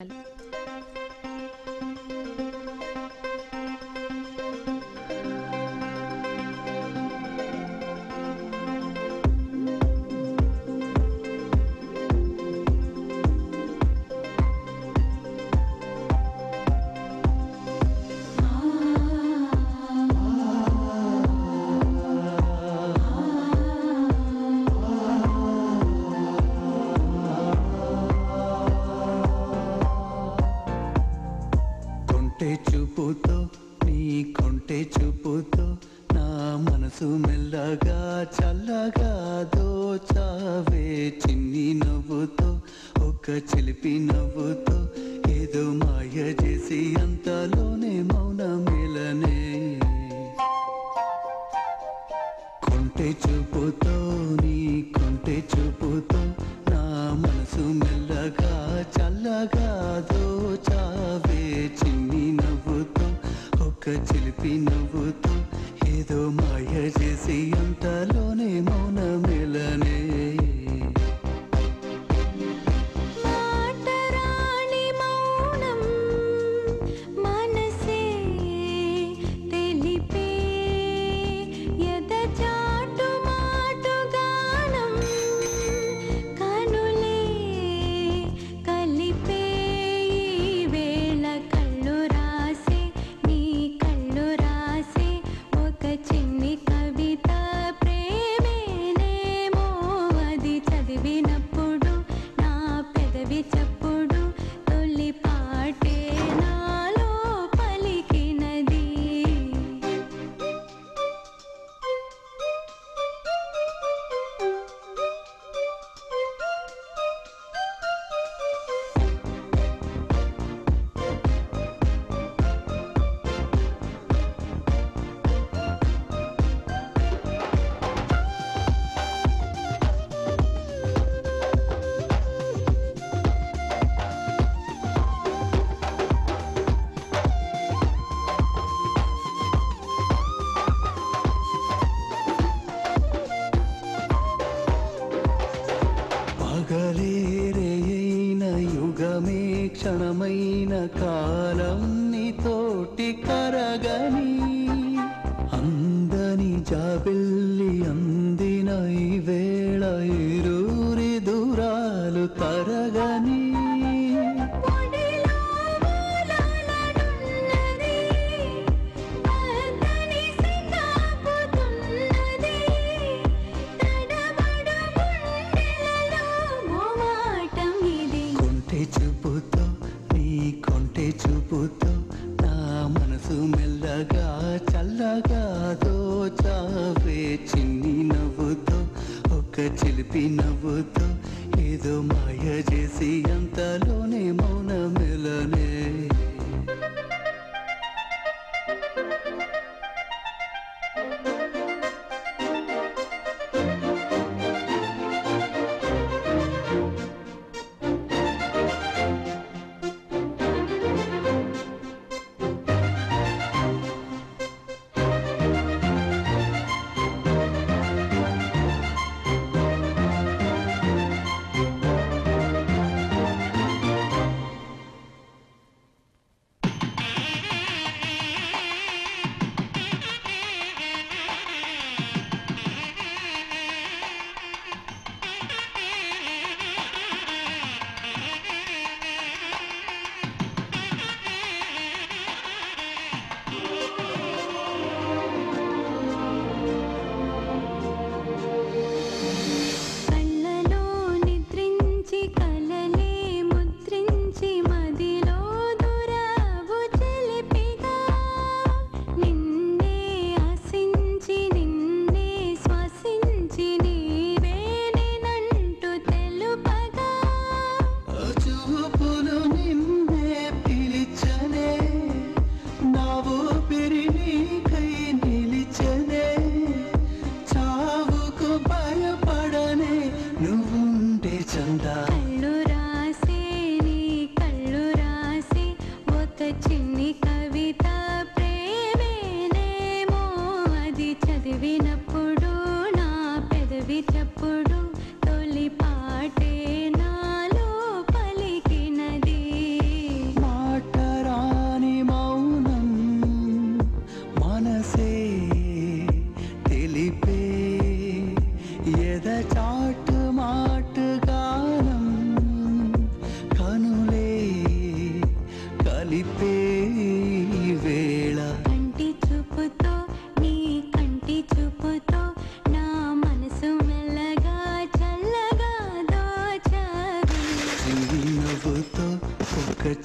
కొంటె చూపుతో నా మనసు మెల్లగా చల్లగా దోచావే. చిన్ని నవ్వుతో ఒక చిలిపి నవ్వుతో ఏదో మాయ చేసి అంతలోనే మౌన మేలనే కొంటే చూపుతో నీ కొంటే చూపుతో నా మనసు మెల్లగా చల్లగా దోచావే. చిన్ని నవ్వుతో ఒక్క చిలిపి నవ్వుతూ ఏదో మాయ చేసి అంతలోనే మౌనమేలా కాలం నీతోటి కరగని అందని జాబిల్లి అందిన ఈ వేళ ఇరూరి దూరాలు తరగని చావే చిన్ని నవ్వుతో ఒక చిలిపి నవ్వుతో ఏదో మాయ చేసి అంతలోనే మౌన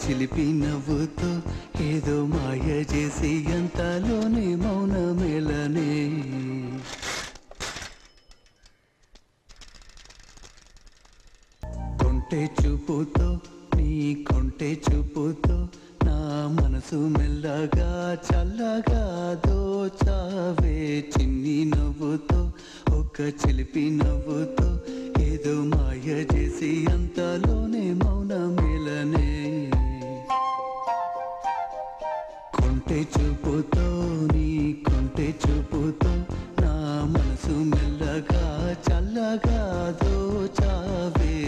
చిలిపి నవ్వుతో ఏదో మాయ చేసి అంతలోనే మౌనమేలనే కొంటే చూపుతో నీ కొంటే చూపుతో నా మనసు మెల్లగా చల్లగా దోచావే. చిన్ని నవ్వుతో ఒక చిలిపి నవ్వుతో ఏదో మాయ చేసి అంతలోనే మౌనమేలనే కంటి చూపుతో నీ కంటి చూపుతో నా మనసు మెల్లగా చల్లగా దోచావే.